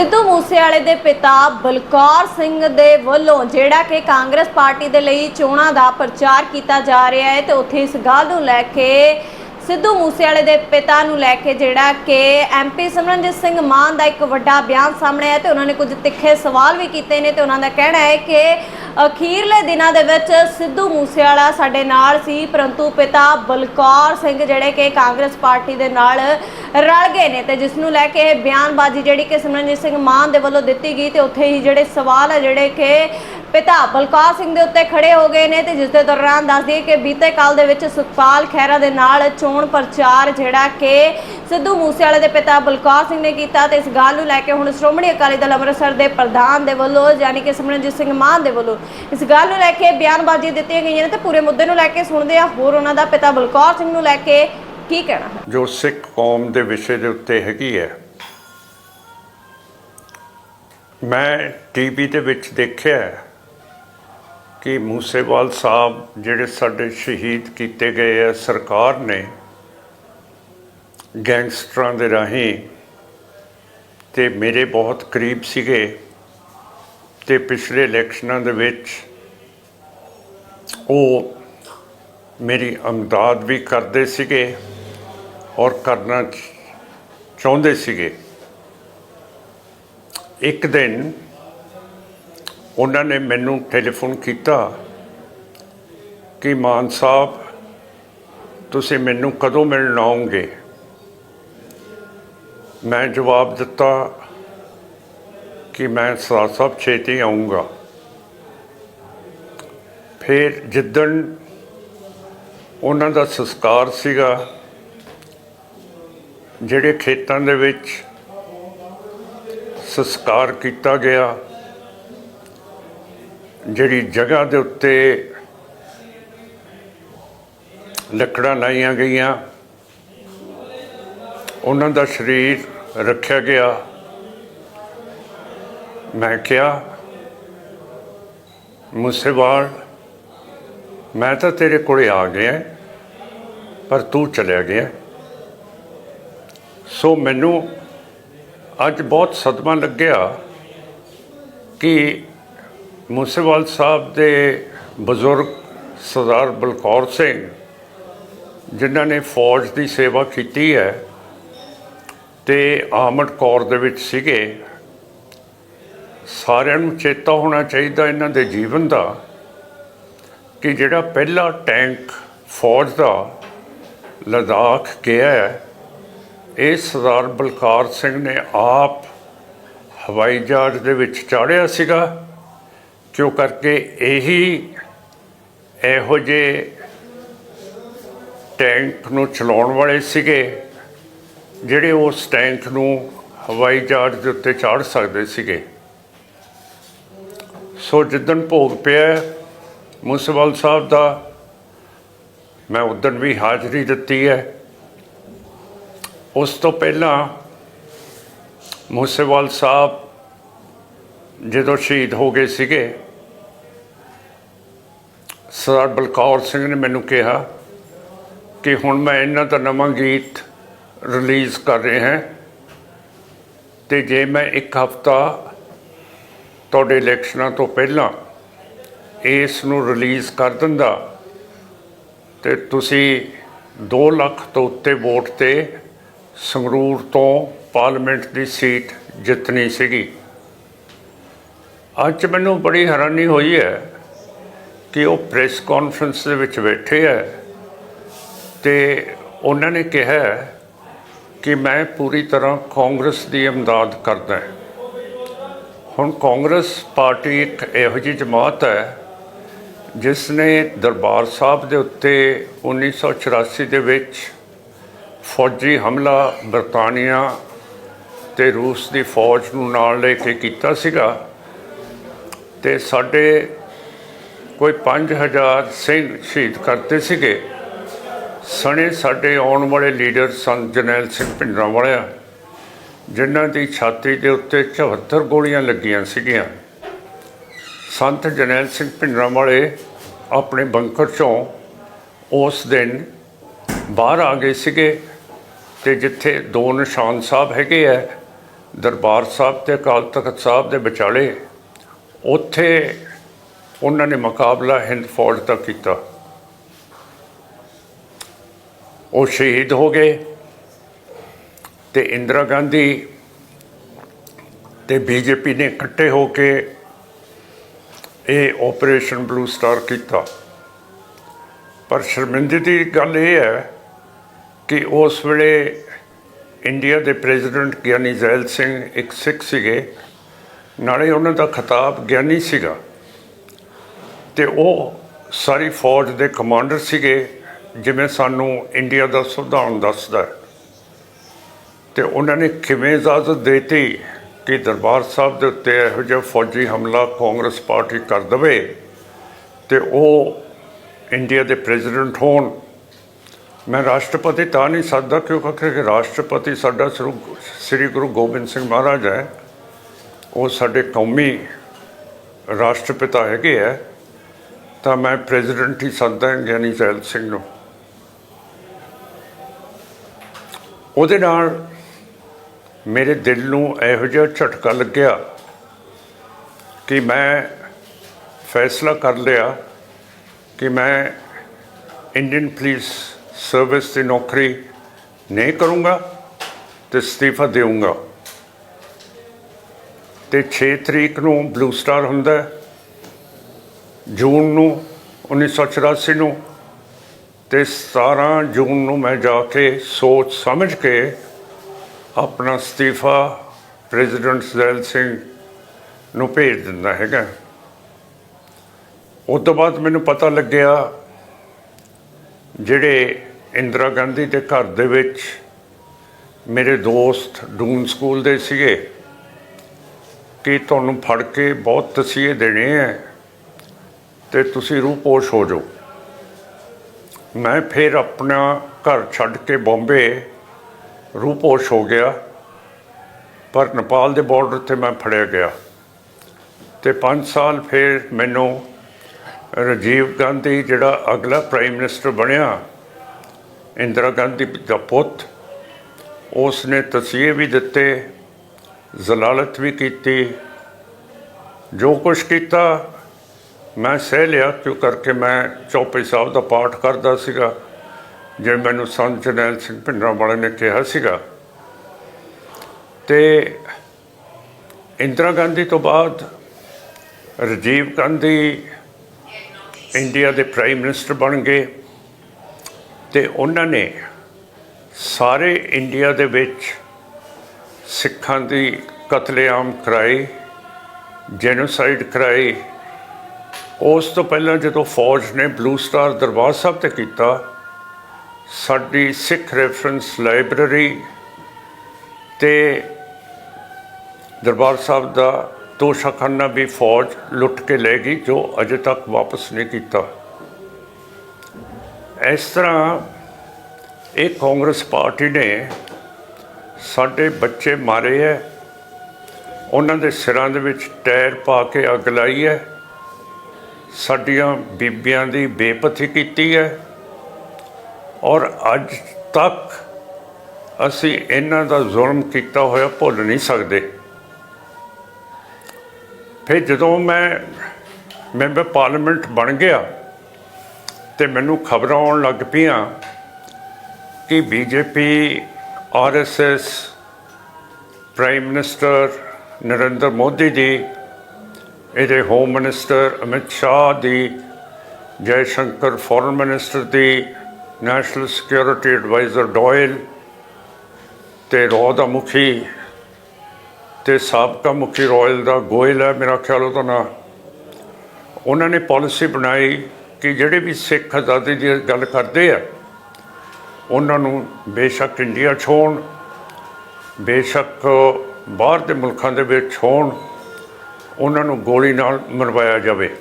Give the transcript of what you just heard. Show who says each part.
Speaker 1: ਸਿੱਧੂ ਮੂਸੇਵਾਲੇ ਦੇ ਪਿਤਾ ਬਲਕੌਰ ਸਿੰਘ ਦੇ ਵੱਲੋਂ ਜਿਹੜਾ ਕਿ ਕਾਂਗਰਸ ਪਾਰਟੀ ਦੇ ਲਈ ਚੋਣਾਂ ਦਾ ਪ੍ਰਚਾਰ ਕੀਤਾ ਜਾ ਰਿਹਾ ਹੈ ਤੇ ਉੱਥੇ ਇਸ ਗੱਲ ਨੂੰ ਲੈ ਕੇ ਸਿੱਧੂ ਮੂਸੇਵਾਲੇ ਦੇ ਪਿਤਾ ਨੂੰ ਲੈ ਕੇ ਜਿਹੜਾ ਕਿ ਐਮਪੀ ਸਿਮਰਨਜੀਤ ਸਿੰਘ ਮਾਨ ਦਾ ਇੱਕ ਵੱਡਾ ਬਿਆਨ ਸਾਹਮਣੇ ਆਇਆ ਤੇ ਉਹਨਾਂ ਨੇ ਕੁਝ ਤਿੱਖੇ ਸਵਾਲ ਵੀ ਕੀਤੇ ਨੇ ਤੇ ਉਹਨਾਂ ਦਾ ਕਹਿਣਾ ਹੈ ਕਿ ਅਖੀਰਲੇ ਦਿਨਾਂ ਦੇ ਵਿੱਚ ਸਿੱਧੂ ਮੂਸੇਵਾਲਾ ਸਾਡੇ ਨਾਲ ਸੀ, ਪਰੰਤੂ ਪਿਤਾ ਬਲਕੌਰ ਸਿੰਘ ਜਿਹੜੇ ਕਿ ਕਾਂਗਰਸ ਪਾਰਟੀ ਦੇ ਨਾਲ ਰਲ ਗਏ ਨੇ ਤੇ ਜਿਸ ਨੂੰ ਲੈ ਕੇ ਇਹ ਬਿਆਨਬਾਜ਼ੀ ਜਿਹੜੀ ਕਿ ਸਿਮਰਨਜੀਤ ਸਿੰਘ ਮਾਨ ਦੇ ਵੱਲੋਂ ਦਿੱਤੀ ਗਈ ਤੇ ਉੱਥੇ ਹੀ ਜਿਹੜੇ ਸਵਾਲ ਹੈ ਜਿਹੜੇ ਕਿ ਪਿਤਾ ਬਲਕੌਰ ਸਿੰਘ ਦੇ ਉੱਤੇ ਖੜੇ ਹੋ ਗਏ ਨੇ ਤੇ ਜਿਸ ਦੇ ਦੌਰਾਨ ਦੱਸ ਦਈਏ ਕਿ ਬੀਤੇ ਕਾਲ ਦੇ ਵਿੱਚ ਸੁਖਪਾਲ ਖਹਿਰਾ ਦੇ ਨਾਲ ਚੋਣ ਪ੍ਰਚਾਰ ਜਿਹੜਾ ਕਿ ਸਿੱਧੂ ਮੂਸੇਵਾਲੇ ਦੇ ਪਿਤਾ ਬਲਕੌਰ ਸਿੰਘ ਨੇ ਕੀਤਾ ਤੇ ਇਸ ਗੱਲ ਨੂੰ ਲੈ ਕੇ ਹੁਣ ਸ਼੍ਰੋਮਣੀ ਅਕਾਲੀ ਦਲ ਅੰਮ੍ਰਿਤਸਰ ਦੇ ਪ੍ਰਧਾਨ ਦੇ ਵੱਲੋਂ, ਯਾਨੀ ਕਿ ਸਿਮਰਨਜੀਤ ਸਿੰਘ ਮਾਨ ਦੇ ਵੱਲੋਂ ਇਸ ਗੱਲ ਨੂੰ ਲੈ ਕੇ ਬਿਆਨਬਾਜ਼ੀ ਦਿੱਤੀਆਂ ਗਈਆਂ ਨੇ ਤੇ ਪੂਰੇ ਮੁੱਦੇ ਨੂੰ ਲੈ ਕੇ ਸੁਣਦੇ ਆ ਹੋਰ ਉਹਨਾਂ ਦਾ ਪਿਤਾ ਬਲਕੌਰ ਸਿੰਘ ਨੂੰ ਲੈ ਕੇ ਕੀ ਕਹਿਣਾ ਹੈ?
Speaker 2: ਜੋ ਸਿੱਖ ਕੌਮ ਦੇ ਵਿਸ਼ੇ ਦੇ ਉੱਤੇ ਹੈਗੀ ਹੈ। ਮੈਂ ਟੀਵੀ ਦੇ ਵਿੱਚ ਦੇਖਿਆ ਕਿ ਮੂਸੇਵਾਲ ਸਾਹਿਬ ਜਿਹੜੇ ਸਾਡੇ ਸ਼ਹੀਦ ਕੀਤੇ ਗਏ ਆ ਸਰਕਾਰ ਨੇ ਗੈਂਗਸਟਰਾਂ ਦੇ ਰਾਹੀਂ ਤੇ ਮੇਰੇ ਬਹੁਤ ਕਰੀਬ ਸੀਗੇ ਤੇ ਪਿਛਲੇ ਇਲੈਕਸ਼ਨਾਂ ਦੇ ਵਿੱਚ ਉਹ ਮੇਰੀ ਅਮਦਾਦ ਵੀ ਕਰਦੇ ਸੀਗੇ ਔਰ ਕਰਨਾ ਚਾਹੁੰਦੇ ਸੀਗੇ। ਇੱਕ ਦਿਨ ਉਹਨਾਂ ਨੇ ਮੈਨੂੰ ਟੈਲੀਫੋਨ ਕੀਤਾ ਕਿ ਮਾਨ ਸਾਹਿਬ, ਤੁਸੀਂ ਮੈਨੂੰ ਕਦੋਂ ਮਿਲਣ ਆਉਂਗੇ ਮੈਂ ਜਵਾਬ ਦਿੱਤਾ ਕਿ ਮੈਂ ਸਰਦਾਰ ਸਾਹਿਬ ਛੇਤੀ ਆਉਂਗਾ ਫਿਰ ਜਿੱਦਣ ਉਹਨਾਂ ਦਾ ਸੰਸਕਾਰ ਸੀਗਾ, ਜਿਹੜੇ ਖੇਤਾਂ ਦੇ ਵਿੱਚ ਸੰਸਕਾਰ ਕੀਤਾ ਗਿਆ, ਜਿਹੜੀ ਜਗ੍ਹਾ ਦੇ ਉੱਤੇ ਲੱਕੜਾਂ ਲਾਈਆਂ ਗਈਆਂ ਉਹਨਾਂ ਦਾ ਸਰੀਰ ਰੱਖਿਆ ਗਿਆ। ਮੈਂ ਕਿਹਾ ਮੁਸੇਵਾਲ ਮੈਂ ਤਾਂ ਤੇਰੇ ਕੋਲੇ ਆ ਗਿਆ ਪਰ ਤੂੰ ਚਲਿਆ ਗਿਆ ਸੋ ਮੈਨੂੰ ਅੱਜ ਬਹੁਤ ਸਦਮਾ ਲੱਗਿਆ ਕਿ ਮੂਸੇਵਾਲ ਸਾਹਿਬ ਦੇ ਬਜ਼ੁਰਗ ਸਰਦਾਰ ਬਲਕੌਰ ਸਿੰਘ, ਜਿਨ੍ਹਾਂ ਨੇ ਫੌਜ ਦੀ ਸੇਵਾ ਕੀਤੀ ਹੈ ਤੇ ਆਰਮਡ ਕੌਰ ਦੇ ਵਿੱਚ ਸੀਗੇ। ਸਾਰਿਆਂ ਨੂੰ ਚੇਤਾ ਹੋਣਾ ਚਾਹੀਦਾ ਇਹਨਾਂ ਦੇ ਜੀਵਨ ਦਾ ਕਿ ਜਿਹੜਾ ਪਹਿਲਾ ਟੈਂਕ ਫੌਜ ਦਾ ਲਦਾਖ ਗਿਆ ਹੈ, ਇਹ ਸਰਦਾਰ ਬਲਕਾਰ ਸਿੰਘ ਨੇ ਆਪ ਹਵਾਈ ਜਹਾਜ਼ ਦੇ ਵਿੱਚ ਚਾੜਿਆ ਸੀਗਾ ਕਿਉਂ ਕਰਕੇ ਇਹੀ ਇਹੋ ਜਿਹੇ ਟੈਂਕ ਨੂੰ ਚਲਾਉਣ ਵਾਲੇ ਸੀਗੇ। ਜਿਹੜੇ ਉਸ ਟੈਂਕ ਨੂੰ ਹਵਾਈ ਜਹਾਜ਼ ਦੇ ਉੱਤੇ ਚਾੜ ਸਕਦੇ ਸੀਗੇ। ਸੋ ਜਿੱਦਣ ਭੋਗ ਪਿਆ ਮੁਸੇਵਾਲ ਸਾਹਿਬ ਦਾ, ਮੈਂ ਉਦੋਂ ਵੀ ਹਾਜ਼ਰੀ ਦਿੱਤੀ ਹੈ। ਉਸ ਤੋਂ ਪਹਿਲਾਂ ਮੂਸੇਵਾਲ ਸਾਹਿਬ ਜਦੋਂ ਸ਼ਹੀਦ ਹੋ ਗਏ ਸੀਗੇ, ਸਰਦਾਰ ਬਲਕੌਰ ਸਿੰਘ ਨੇ ਮੈਨੂੰ ਕਿਹਾ ਕਿ ਹੁਣ ਮੈਂ ਇਹਨਾਂ ਦਾ ਨਵਾਂ ਗੀਤ ਰਿਲੀਜ਼ ਕਰ ਰਹੇ ਹਾਂ। ਤੇ ਜੇ ਮੈਂ ਇੱਕ ਹਫਤਾ ਤੁਹਾਡੇ ਇਲੈਕਸ਼ਨਾਂ ਤੋਂ ਪਹਿਲਾਂ ਇਸ ਨੂੰ ਰਿਲੀਜ਼ ਕਰ ਦਿੰਦਾ, ਤੇ ਤੁਸੀਂ 2 ਲੱਖ ਤੋਂ ਉੱਤੇ ਵੋਟ ਤੇ ਸੰਗਰੂਰ ਤੋਂ ਪਾਰਲੀਮੈਂਟ ਦੀ ਸੀਟ ਜਿੱਤਣੀ ਸੀਗੀ। ਅੱਜ ਮੈਨੂੰ ਬੜੀ ਹੈਰਾਨੀ ਹੋਈ ਹੈ ਕਿ ਉਹ ਪ੍ਰੈਸ ਕਾਨਫਰੰਸ ਦੇ ਵਿੱਚ ਬੈਠੇ ਹੈ ਤੇ ਉਹਨਾਂ ਨੇ ਕਿਹਾ ਕਿ ਮੈਂ ਪੂਰੀ ਤਰ੍ਹਾਂ ਕਾਂਗਰਸ ਦੀ ਇਮਦਾਦ ਕਰਦਾ ਹੁਣ ਕਾਂਗਰਸ ਪਾਰਟੀ ਇੱਕ ਇਹੋ ਜਿਹੀ ਜਮਾਤ ਹੈ, ਜਿਸ ਨੇ ਦਰਬਾਰ ਸਾਹਿਬ ਦੇ ਉੱਤੇ 1984 ਦੇ ਵਿੱਚ ਫੌਜੀ ਹਮਲਾ ਬਰਤਾਨੀਆ ਤੇ ਰੂਸ ਦੀ ਫੌਜ ਨੂੰ ਨਾਲ ਲੈ ਕੇ ਕੀਤਾ ਸੀਗਾ ਤੇ ਸਾਡੇ ਕੋਈ 5000 ਸਿੰਘ ਸ਼ਹੀਦ ਕਰਤੇ ਸੀਗੇ। ਸਣੇ ਸਾਡੇ ਆਉਣ ਵਾਲੇ ਲੀਡਰ ਸੰਤ ਜਨੈਲ ਸਿੰਘ ਭਿੰਡਰਾਂ ਭਿੰਡਰਾਂਵਾਲਾ ਜਿਨ੍ਹਾਂ ਦੀ ਛਾਤੀ ਦੇ ਉੱਤੇ 74 ਗੋਲੀਆਂ ਲੱਗੀਆਂ ਸੀਗੀਆਂ। ਸੰਤ ਜਨੈਲ ਸਿੰਘ ਭਿੰਡਰਾਂ ਵਾਲੇ ਆਪਣੇ ਬੰਕਰ ਚੋਂ ਉਸ ਦਿਨ ਬਾਹਰ ਆ ਗਏ ਸੀਗੇ ਤੇ ਜਿੱਥੇ ਦੋ ਨਿਸ਼ਾਨ ਸਾਹਿਬ ਹੈਗੇ ਆ, ਦਰਬਾਰ ਸਾਹਿਬ ਤੇ ਅਕਾਲ ਤਖਤ ਸਾਹਿਬ ਦੇ ਵਿਚਾਲੇ, ਉੱਥੇ ਉਹਨਾਂ ਨੇ ਮੁਕਾਬਲਾ ਹਿੰਦ ਫੌਜ ਦਾ ਕੀਤਾ। ਉਹ ਸ਼ਹੀਦ ਹੋ ਗਏ ਤੇ ਇੰਦਰਾ ਗਾਂਧੀ ਤੇ ਬੀਜੇਪੀ ਨੇ ਇਕੱਠੇ ਹੋ ਕੇ ਇਹ ਆਪਰੇਸ਼ਨ ਬਲੂ ਸਟਾਰ ਕੀਤਾ। ਪਰ ਸ਼ਰਮਿੰਦਗੀ ਦੀ ਗੱਲ ਇਹ ਹੈ ਕਿ ਉਸ ਵੇਲੇ ਇੰਡੀਆ ਦੇ ਪ੍ਰੈਜ਼ੀਡੈਂਟ ਗਿਆਨੀ ਜ਼ੈਲ ਸਿੰਘ ਇੱਕ ਸਿੱਖ ਸੀਗੇ, ਨਾਲੇ ਉਹਨਾਂ ਦਾ ਖਿਤਾਬ ਗਿਆਨੀ ਸੀਗਾ। ਤੇ ਉਹ ਸਾਰੀ ਫੌਜ ਦੇ ਕਮਾਂਡਰ ਸੀਗੇ। ਜਿਵੇਂ ਸਾਨੂੰ ਇੰਡੀਆ ਦਾ ਸੰਵਿਧਾਨ ਦੱਸਦਾ ਹੈ, ਤੇ ਉਹਨਾਂ ਨੇ ਕਿਵੇਂ ਇਜਾਜ਼ਤ ਦੇਤੀ ਕਿ ਦਰਬਾਰ ਸਾਹਿਬ ਦੇ ਉੱਤੇ ਇਹੋ ਜਿਹਾ ਫੌਜੀ ਹਮਲਾ ਕਾਂਗਰਸ ਪਾਰਟੀ ਕਰ ਦਵੇ ਤੇ ਉਹ ਇੰਡੀਆ ਦੇ ਪ੍ਰੈਜ਼ੀਡੈਂਟ ਹੋਣ? ਮੈਂ ਰਾਸ਼ਟਰਪਤੀ ਤਾਂ ਨਹੀਂ ਸਕਦਾ, ਕਿਉਂਕਿ ਕਿ ਰਾਸ਼ਟਰਪਤੀ ਸਾਡਾ ਸ੍ਰੀ ਸ੍ਰੀ ਗੁਰੂ ਗੋਬਿੰਦ ਸਿੰਘ ਮਹਾਰਾਜ ਹੈ। ਉਹ ਸਾਡੇ ਕੌਮੀ ਰਾਸ਼ਟਰਪਿਤਾ ਹੈਗੇ ਹੈ। ਤਾਂ ਮੈਂ ਪ੍ਰੈਜ਼ੀਡੈਂਟ ਹੀ ਸਕਦਾ ਗਿਆਨੀ ਜ਼ੈਲ ਸਿੰਘ ਨੂੰ। ਉਹਦੇ ਨਾਲ ਮੇਰੇ ਦਿਲ ਨੂੰ ਇਹੋ ਜਿਹਾ ਝਟਕਾ ਲੱਗਿਆ ਕਿ ਮੈਂ ਫੈਸਲਾ ਕਰ ਲਿਆ ਕਿ ਮੈਂ ਇੰਡੀਅਨ ਪੁਲਿਸ ਸਰਵਿਸ ਦੀ ਨੌਕਰੀ ਨਹੀਂ ਕਰੂੰਗਾ ਤੇ ਅਸਤੀਫਾ ਦੇਵਾਂਗਾ ਤੇ 6 ਤਰੀਕ ਨੂੰ ਬਲੂ ਸਟਾਰ ਹੁੰਦਾ ਜੂਨ ਨੂੰ 1984 ਨੂੰ ਤੇ 17 ਜੂਨ ਨੂੰ ਮੈਂ ਜਾ ਕੇ ਸੋਚ ਸਮਝ ਕੇ ਆਪਣਾ ਅਸਤੀਫਾ ਪ੍ਰੈਜ਼ੀਡੈਂਟ ਜ਼ੈਲ ਸਿੰਘ ਨੂੰ ਭੇਜ ਦਿੰਦਾ ਹੈਗਾ। ਉਸ ਤੋਂ ਬਾਅਦ ਮੈਨੂੰ ਪਤਾ ਲੱਗਿਆ ਜਿਹੜੇ ਇੰਦਰਾ ਗਾਂਧੀ ਦੇ ਘਰ ਦੇ ਵਿੱਚ ਮੇਰੇ ਦੋਸਤ ਡੂਨ ਸਕੂਲ ਦੇ ਸੀਗੇ, ਕਿ ਤੁਹਾਨੂੰ ਫੜ ਕੇ ਬਹੁਤ ਤਸੀਹੇ ਦੇਣੇ ਹੈ ਤੇ ਤੁਸੀਂ ਰੂਪੋਸ਼ ਹੋ ਜਾਓ। ਮੈਂ ਫਿਰ ਆਪਣਾ ਘਰ ਛੱਡ ਕੇ ਬੰਬੇ ਰੂਪੋਸ਼ ਹੋ ਗਿਆ। ਪਰ ਨੇਪਾਲ ਦੇ ਬਾਰਡਰ ਤੇ ਮੈਂ ਫੜਿਆ ਗਿਆ। ਤੇ 5 ਸਾਲ ਫਿਰ ਮੈਨੂੰ ਰਾਜੀਵ ਗਾਂਧੀ, ਜਿਹੜਾ ਅਗਲਾ ਪ੍ਰਾਈਮ ਮਿਨਿਸਟਰ ਬਣਿਆ, ਇੰਦਰਾ ਗਾਂਧੀ ਦਾ ਪੁੱਤ ਉਸ ਨੇ ਤਸੀਹੇ ਵੀ ਦਿੱਤੇ, ਜ਼ਲਾਲਤ ਵੀ ਕੀਤੀ, ਜੋ ਕੁਛ ਕੀਤਾ ਮੈਂ ਸਹਿ ਲਿਆ ਕਿਉਂ ਕਰਕੇ ਮੈਂ ਚੌਪਈ ਸਾਹਿਬ ਦਾ ਪਾਠ ਕਰਦਾ ਸੀਗਾ। ਜੇ ਮੈਨੂੰ ਸੰਤ ਜਰਨੈਲ ਸਿੰਘ ਭਿੰਡਰਾਂ ਵਾਲੇ ਨੇ ਕਿਹਾ ਸੀਗਾ। ਤੇ ਇੰਦਰਾ ਗਾਂਧੀ ਤੋਂ ਬਾਅਦ ਰਾਜੀਵ ਗਾਂਧੀ ਇੰਡੀਆ ਦੇ ਪ੍ਰਾਈਮ ਮਿਨਿਸਟਰ ਬਣ ਗਏ। ਤੇ ਉਹਨਾਂ ਨੇ ਸਾਰੇ ਇੰਡੀਆ ਦੇ ਵਿੱਚ ਸਿੱਖਾਂ ਦੀ ਕਤਲੇਆਮ ਕਰਾਈ, ਜੈਨੋਸਾਈਡ ਕਰਾਈ ਉਸ ਤੋਂ ਪਹਿਲਾਂ ਜਦੋਂ ਫੌਜ ਨੇ ਬਲੂ ਸਟਾਰ ਦਰਬਾਰ ਸਾਹਿਬ ਤੇ ਕੀਤਾ, ਸਾਡੀ ਸਿੱਖ ਰੈਫਰੈਂਸ ਲਾਇਬ੍ਰੇਰੀ ਤੇ ਦਰਬਾਰ ਸਾਹਿਬ ਦਾ ਤੋਸ਼ਾਖਾਨਾ ਵੀ ਫੌਜ ਲੁੱਟ ਕੇ ਲੈ ਗਈ, ਜੋ ਅਜੇ ਤੱਕ ਵਾਪਸ ਨਹੀਂ ਕੀਤਾ। ਇਸ ਤਰ੍ਹਾਂ ਇਹ ਕਾਂਗਰਸ ਪਾਰਟੀ ਨੇ ਸਾਡੇ ਬੱਚੇ ਮਾਰੇ ਹੈ, ਉਹਨਾਂ ਦੇ ਸਿਰਾਂ ਦੇ ਵਿੱਚ ਟਾਇਰ ਪਾ ਕੇ ਅੱਗ ਲਾਈ ਹੈ ਸਾਡੀਆਂ ਬੀਬੀਆਂ ਦੀ ਬੇਪਤੀ ਕੀਤੀ ਹੈ ਔਰ ਅੱਜ ਤੱਕ ਅਸੀਂ ਇਹਨਾਂ ਦਾ ਜ਼ੁਲਮ ਕੀਤਾ ਹੋਇਆ ਭੁੱਲ ਨਹੀਂ ਸਕਦੇ। ਫਿਰ ਜਦੋਂ ਮੈਂ ਮੈਂਬਰ ਪਾਰਲੀਮੈਂਟ ਬਣ ਗਿਆ ਤੇ ਮੈਨੂੰ ਖਬਰਾਂ ਆਉਣ ਲੱਗ ਪਈਆਂ ਕਿ BJP RSS prime minister Narendra Modi ji ਇਹਦੇ ਹੋਮ ਮਿਨਿਸਟਰ ਅਮਿਤ ਸ਼ਾਹ ਦੀ ਜੈ ਸ਼ੰਕਰ ਫੋਰਨ ਮਿਨਿਸਟਰ ਦੀ ਨੈਸ਼ਨਲ ਸਿਕਿਉਰਿਟੀ ਐਡਵਾਈਜ਼ਰ ਡੋਇਲ ਤੇ ਰੋ ਦਾ ਮੁਖੀ ਤੇ ਸਾਬਕਾ ਮੁਖੀ ਰੋਇਲ ਦਾ ਗੋਇਲ ਹੈ, ਮੇਰਾ ਖਿਆਲ ਉਹਦਾ ਨਾ। ਉਹਨਾਂ ਨੇ ਪਾਲਿਸੀ ਬਣਾਈ ਕਿ ਜਿਹੜੇ ਵੀ ਸਿੱਖ ਆਜ਼ਾਦੀ ਦੀ ਗੱਲ ਕਰਦੇ ਆ, ਉਹਨਾਂ ਨੂੰ ਬੇਸ਼ੱਕ ਇੰਡੀਆ ਛੋਣ ਬੇਸ਼ੱਕ ਬਾਹਰ ਦੇ ਮੁਲਕਾਂ ਦੇ ਵਿੱਚ ਹੋਣ। ਉਹਨਾਂ ਨੂੰ ਗੋਲੀ ਨਾਲ ਮਰਵਾਇਆ ਜਾਵੇ।